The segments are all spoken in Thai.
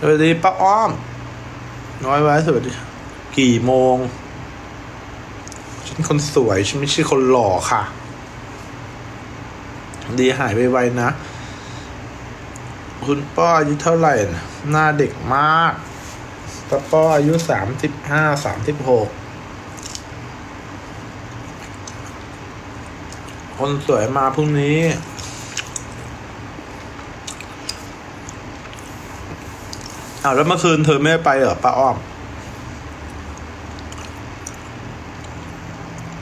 สวัสดีป้าอ้อม น้อยไว้สวัสดี กี่โมง ฉันคนสวย ฉันไม่ใช่คนหล่อค่ะ ดีหายไปไวนะ คุณป้ออายุเท่าไหร่นะหน้าเด็กมากป้าป้ออายุสามสิบห้าสามสิบหกคนสวยมาพรุ่งนี้ อ้าวแล้วเมื่อคืนเธอไม่ได้ไปเหรอป้าอ้อม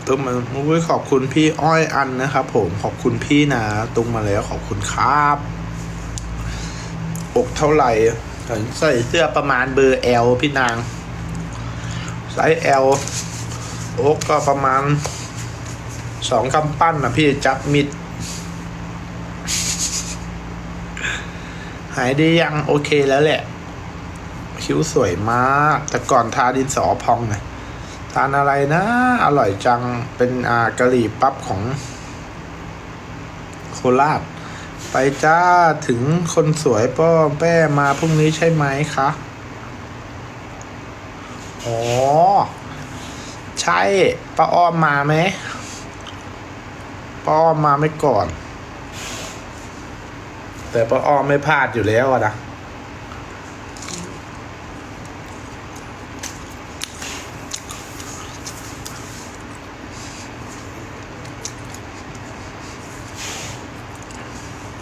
ตุ้มมาอุ้ยขอบคุณพี่อ้อยอันนะครับผมขอบคุณพี่นะตุ้มมาแล้วขอบคุณครับ อกเท่าไหร่ใส่เสื้อประมาณเบอร์ L พี่นางไซส์ L อกก็ประมาณสองกำปั้นนะพี่จับมิด หายดียังโอเคแล้วแหละ คิ้วสวยมาก แต่ก่อนทาดินสอพองไงทานอะไรนะ อร่อยจังเป็นอากะหรี่ปั๊บของ โคราช ไปจ้าถึงคนสวยป้อแป้มาพรุ่งนี้ใช่ไหมคะอ๋อ ใช่ป้าอ้อมมาไหมป้าอ้อมมาไม่ก่อน แต่ป้าอ้อมไม่พลาดอยู่แล้วนะ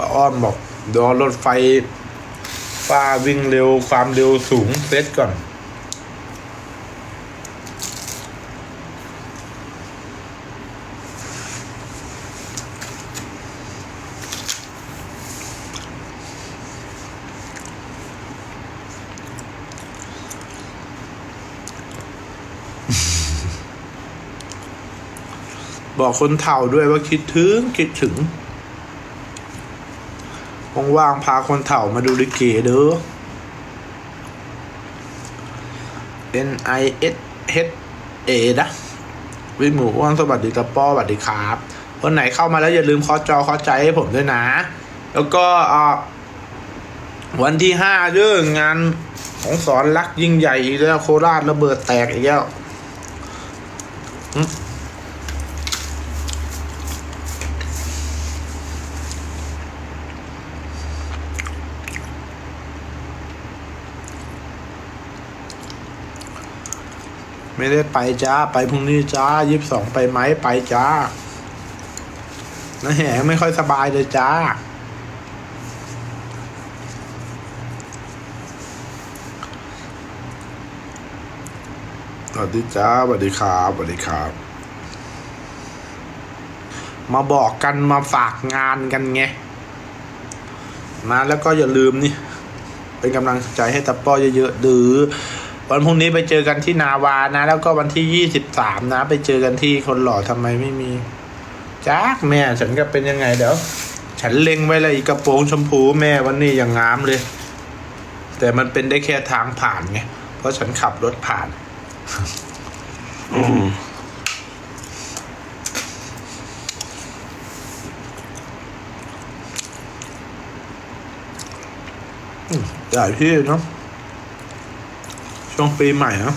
ป้าอ้อมบอกเดยวรถไฟฟ้าวิ่งเร็วความเร็วสูงเซตก่อน บอกคนเฒ่าด้วยว่าคิดถึง คิดถึง ว่างๆพาคนเฒ่ามาดูลิเกเด้อ N I S H A นะวิหมูอ้วนสวัสดีตะป้อสวัสดีครับคนไหนเข้ามาแล้วอย่าลืมคอจอคอใจให้ผมด้วยนะ แล้วก็วันที่ห้าเรื่องงานของสอนรักยิ่งใหญ่อีกแล้วโคราชระเบิดแตกอีกแล้ว ไม่ได้ไปจ้า ไปพรุ่งนี้จ้ายี่สิบสองไปไหมไปจ้านะแหงไม่ค่อยสบายเลยจ้า สวัสดีจ้าสวัสดีครับสวัสดีครับ มาบอกกันมาฝากงานกันไงมาแล้วก็อย่าลืมนี่ เป็นกำลังใจให้ตะป้อเยอะๆดื้อ วันพรุ่งนี้ไปเจอกันที่นาวานะ แล้วก็วันที่ยี่สิบสามนะ ไปเจอกันที่คนหล่อทำไมไม่มีจ้ากแม่ฉันก็เป็นยังไงเดี๋ยว ฉันเล็งไว้เลยอีกกระโปรงชมพูแม่วันนี้อย่างงามเลย แต่มันเป็นได้แค่ทางผ่านไงเพราะฉันขับรถผ่านหลายที่เนาะ ช่วงปีใหม่เนะ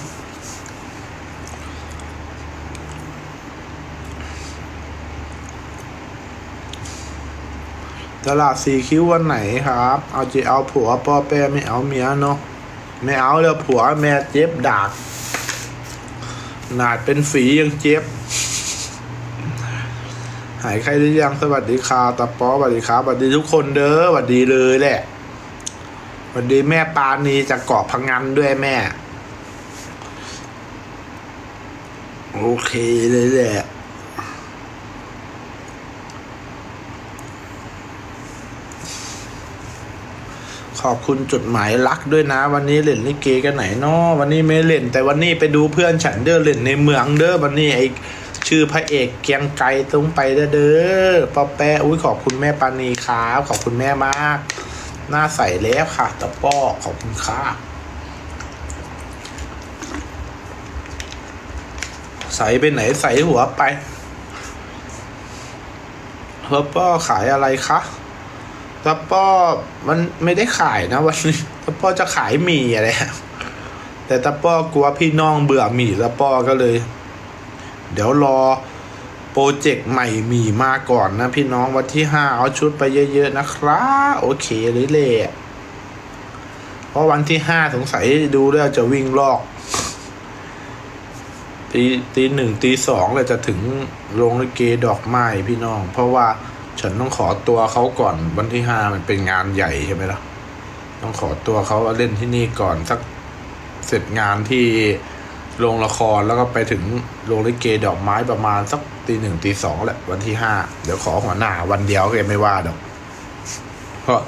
ตลาดสีคิ้ววันไหนครับ เอาจะเอาผัวป้อแป้ไม่เอาเมียเนาะไม่เอาเลยผัวแม่เจ็บดากหนาดเป็นฝียังเจ็บ หายใครหรือยังสวัสดีค่ะตาป้อสวัสดีครับสวัสดีทุกคนเด้อสวัสดีเลยแหละสวัสดีแม่ปานีจากเกาะพังงันด้วยแม่ โอเคเลยแหละขอบคุณจดหมายรักด้วยนะ วันนี้เล่นลิเกกันไหนเนาะวันนี้ไม่เล่น แต่วันนี้ไปดูเพื่อนฉันเด้อเล่นในเมืองเด้อวันนี้ไอชื่อพระเอกเกียงไกรตรงไปเด้อเด้อป้าแปะอุ้ยขอบคุณแม่ปานีครับขอบคุณแม่มาก หน้าใสแล้วค่ะตะป้อขอบคุณค่ะ ใสไปไหนใสหัวไปเฮอป้อขายอะไรคะตะป้อมันไม่ได้ขายนะวันนี้ตะป้อจะขายหมี่อะไรแต่ตะป้อกลัวพี่น้องเบื่อหมี่ตะป้อก็เลย เดี๋ยวรอโปรเจกต์ใหม่หมี่มาก่อนนะพี่น้องวันที่ห้าเอาชุดไปเยอะๆนะครับโอเคเลยเละเพราะวันที่ห้าสงสัยดูแล้วจะวิ่งลอก ตีตีหนึ่งตีสองเลยจะถึงโรงลิเกดอกไม้พี่น้อง เพราะว่าฉันต้องขอตัวเขาก่อนวันที่ห้ามันเป็นงานใหญ่ใช่ไหมล่ะต้องขอตัวเขาเล่นที่นี่ก่อนสักเสร็จงานที่โรงละครแล้วก็ไปถึงโรงลิเกดอกไม้ประมาณสักตีหนึ่งตีสองแหละวันที่ห้าเดี๋ยวขอหัวหน้าวันเดียวแกไม่ว่าดอกเพราะ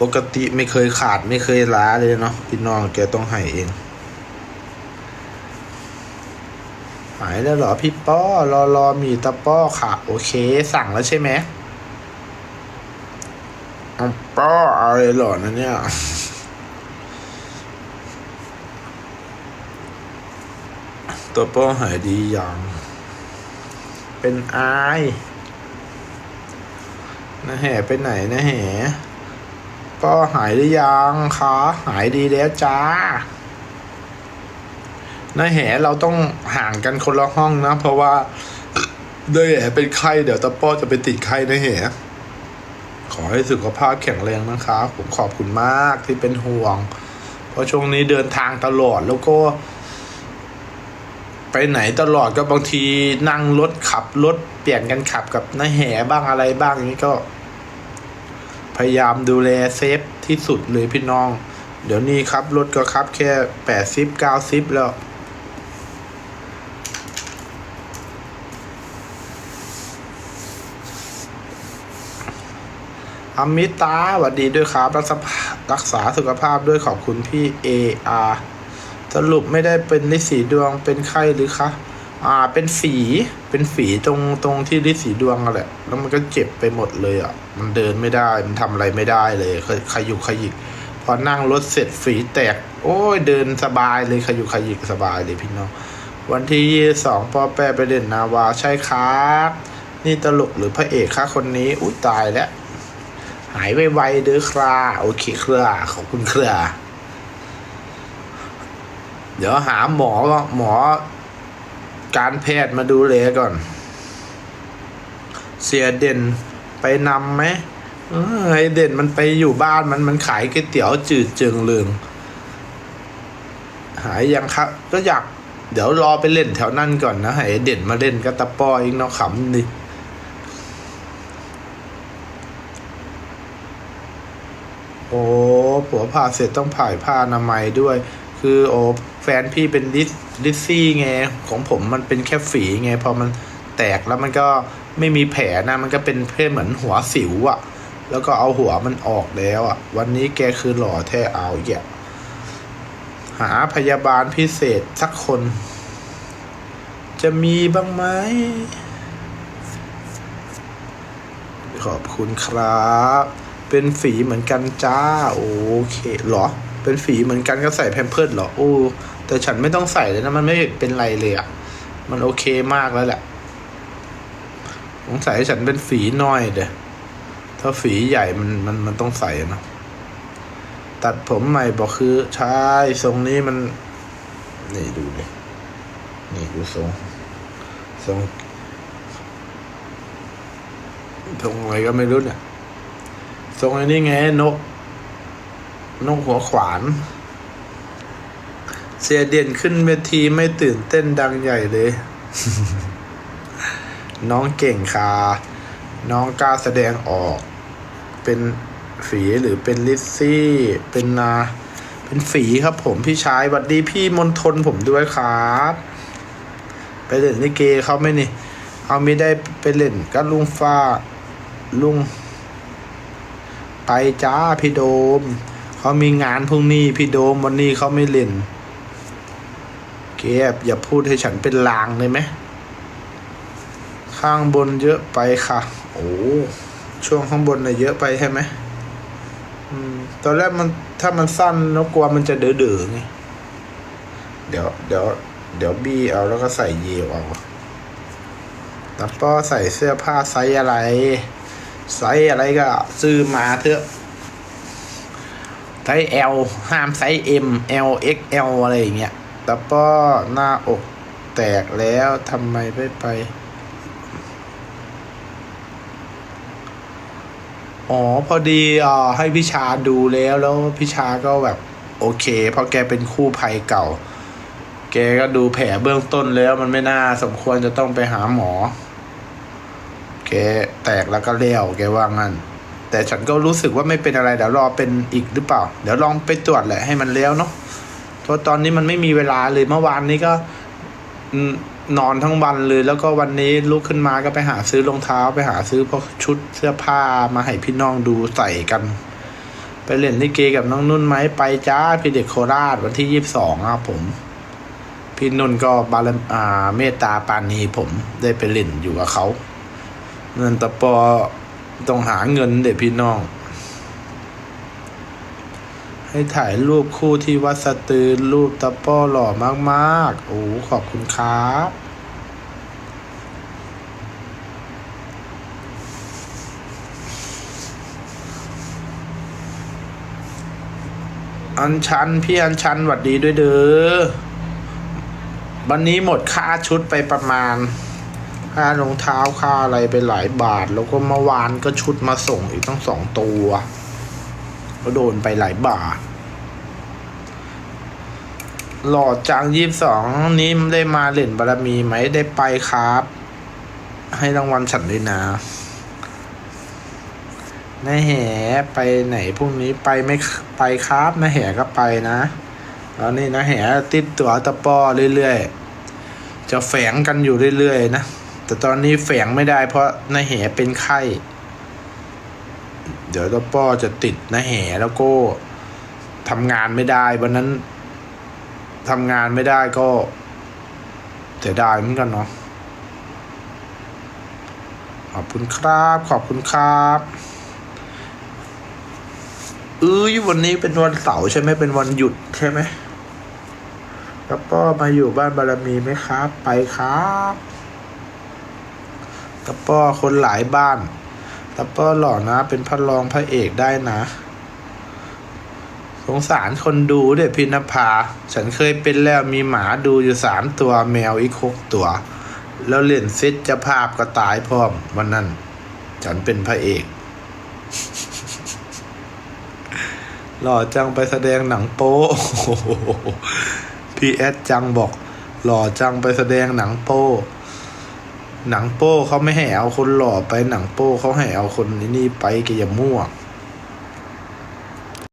ปกติไม่เคยขาดไม่เคยล้าเลยเนาะพี่น้องแกต้องให้เอง หายแล้วเหรอพี่ป้อรอรอมีตะป้อค่ะ โอเค สั่งแล้วใช่ไหมป้ออาเลยเหรอนะเนี่ยตัวป้อหายดียังเป็นอายนะแห่ไปไหนนะแห่ป้อหายหรือยังคะหายดีแล้วจ้า นายแหเราต้องห่างกันคนละห้องนะ เพราะว่าเดยแหเป็นไข้เดี๋ยวตะป้อจะไปติดไข้นายแหขอให้สุขภาพแข็งแรงนะครับผมขอบคุณมากที่เป็นห่วง เพราะช่วงนี้เดินทางตลอดแล้วก็ ไปไหนตลอดก็บางทีนั่งรถขับรถเปลี่ยนกันขับกับนายแหบ้างอะไรบ้างอย่างนี้ก็ พยายามดูแลเซฟที่สุดเลยพี่น้อง เดี๋ยวนี้ครับรถก็ครับแค่แปดสิบเก้าสิบแล้ว อมิตาสวัสดีด้วยครับรักษารักษาสุขภาพด้วยขอบคุณพี่เออาสรุปไม่ได้เป็นลิสีดวงเป็นไข้หรือคะอ่าเป็นฝีเป็นฝีตรงตรงที่ลิสีดวงอะแหละแล้วมันก็เจ็บไปหมดเลยอะ มันเดินไม่ได้มันทำอะไรไม่ได้เลยขยุกขยิกพอนั่งรถเสร็จฝีแตก โอ้ยเดินสบายเลยขยุกขยิกสบายเลยพี่น้องวันที่ยี่สองปอแปะไปเด่นนาวาใช่ครับนี่ตลกหรือพระเอกคะคนนี้อุ้ยตายแล้ว หายไวๆเด้อคราโอเคเครือขอบคุณเครือ เดี๋ยวหาหมอหมอ การแพทย์มาดูแลก่อน เสียเด่นไปนำไหมเออไอเด่นมันไปอยู่บ้านมันมันขายก๋วยเตี๋ยวจืดเจิงเลืองหายยังครับก็อยาก เดี๋ยวรอไปเล่นแถวนั่นก่อนนะให้ไอเด่นมาเล่นกับตะป้ออีกเนาะขำดิ โอ้ ผัวผ่าเสร็จต้องผ่ายผ้าอนามัยด้วย คือโอ้แฟนพี่เป็นดิสดิซี่ไงของผมมันเป็นแค่ฝีไงพอมันแตกแล้วมันก็ไม่มีแผลนะมันก็เป็นเพื่อเหมือนหัวสิวอะแล้วก็เอาหัวมันออกแล้วอะวันนี้แกคือหล่อแท้เอาอีกอะหาพยาบาลพิเศษสักคน จะมีบ้างไหมขอบคุณครับ เป็นฝีเหมือนกันจ้า โอเคเหรอ เป็นฝีเหมือนกันก็ใส่แพมเพิร์ดเหรอโอ้แต่ฉันไม่ต้องใส่เลยนะมันไม่เป็นไรเลยอะ่ะมันโอเคมากแล้วแหละสงสัยฉันเป็นฝีน้อยเด้ถ้าฝีใหญ่มันมันมันต้องใส่นะตัดผมใหม่บอกคือใช่ทรงนี้มัน นี่ดูดินี่ดูทรงทรงทรงอะไรก็ไม่รู้เนี่ย ทรงไอ้นี่ไงนก นกหัวขวาน เสียเด่นขึ้นเวทีไม่ตื่นเต้นดังใหญ่เลย น้องเก่งค่ะ น้องกล้าแสดงออก เป็นฝีหรือเป็นลิซซี่ เป็นนาเป็นฝีครับผมพี่ชายหวัดดีพี่มนทนผมด้วยครับ ไปเล่นลิเกเขาไหม่นี่ เอาไม่ได้ไปเล่นก็ลุงฟ้าลุง ไปจ้าพี่โดม เขามีงานพรุ่งนี้พี่โดมวันนี้เขาไม่เล่น เก็บอย่าพูดให้ฉันเป็นลางเลยไหมข้างบนเยอะไปค่ะ โอ้ช่วงข้างบนน่ะเยอะไปใช่ไหมอืมตอนแรกมันถ้ามันสั้นแล้วกลัวมันจะเดือดๆไงเดี๋ยวเดี๋ยวเดี๋ยวบี้เอาแล้วก็ใส่เยลเอาแล้วก็ใส่เสื้อผ้าไซส์อะไร ไซส์อะไรก็ซื้อมาเถอะไซส์ L ห้ามไซส์ M L XL อะไรอย่างเงี้ยแต่ป้อหน้าอกแตกแล้วทำไมไม่ไป อ๋อ พอดีอ่าให้พิชาดูแล้วแล้วพิชาก็แบบ โอเค เพราะแกเป็นคู่ภัยเก่า แกก็ดูแผลเบื้องต้นแล้วมันไม่น่าสมควรจะต้องไปหาหมอ แกแตกแล้วก็เลี้ยวแกว่างั้น แต่ฉันก็รู้สึกว่าไม่เป็นอะไรเดี๋ยวรอเป็นอีกหรือเปล่า เดี๋ยวลองไปตรวจแหละให้มันเลี้ยวเนาะเพราะตอนนี้มันไม่มีเวลาเลยเมื่อวานนี้ก็นอนทั้งวันเลย แล้วก็วันนี้ลุกขึ้นมาก็ไปหาซื้อรองเท้า ไปหาซื้อพวกชุดเสื้อผ้ามาให้พี่น้องดูใส่กัน ไปเล่นลิเกกับน้องนุ่นไหมไปจ้าพี่เด็กโคราชวันที่ยี่สิบสองครับผม พี่นุ่นก็บารมอ่าเมตตาปานีผมได้ไปเล่นอยู่กับเขา เงินตะปอต้องหาเงินเด็กพี่น้อง ให้ถ่ายรูปคู่ที่วัดสตือรูปตะป้อหล่อมากๆ โอ้ขอบคุณครับอันชันพี่อันชันหวัดดีด้วยเด้อ วันนี้หมดค่าชุดไปประมาณ ค่ารองเท้าค่าอะไรไปหลายบาท แล้วก็เมื่อวานก็ชุดมาส่งอีกตั้งสองตัว ก็โดนไปหลายบาท หล่อจังยี่สิบสองนี้ได้มาเล่นบารมีไหมได้ไปครับ ให้รางวัลฉันด้วยนะนายแห่ไปไหนพรุ่งนี้ไปไม่ไปครับนายแห่ก็ไปนะแล้วนี่นะแห่ติดตัวตะปอเรื่อยๆ จะแฝงกันอยู่เรื่อยๆนะ แต่ตอนนี้แฝงไม่ได้เพราะนาแหเป็นไข้ เดี๋ยวตะป้อจะติดนาแหแล้วก็ทำงานไม่ได้วันนั้นทำงานไม่ได้ก็เสียดายเหมือนกันเนาะขอบคุณครับ ขอบคุณครับเอ้ยวันนี้เป็นวันเสาร์ใช่ไหมเป็นวันหยุดใช่ไหมแล้วก็มาอยู่บ้านบารมีไหมครับ ไปครับ ตะป้อคนหลายบ้านตะป้อหล่อนะ เป็นพระรองพระเอกได้นะ สงสารคนดูเด็พินภา ฉันเคยเป็นแล้วมีหมาดูอยู่สามตัวแมวอีกหกตัว แล้วเล่นเซตเจะภาพก็ตายพร้อมวันนั้น ฉันเป็นพระเอก หล่อจังไปแสดงหนังโป้พี่แอดจังบอก หล่อจังไปแสดงหนังโป้ หนังโป้เขาไม่ให้เอาคนหล่อไปหนังโป้เขาให้เอาคนนี้ไปแกอย่ามั่ว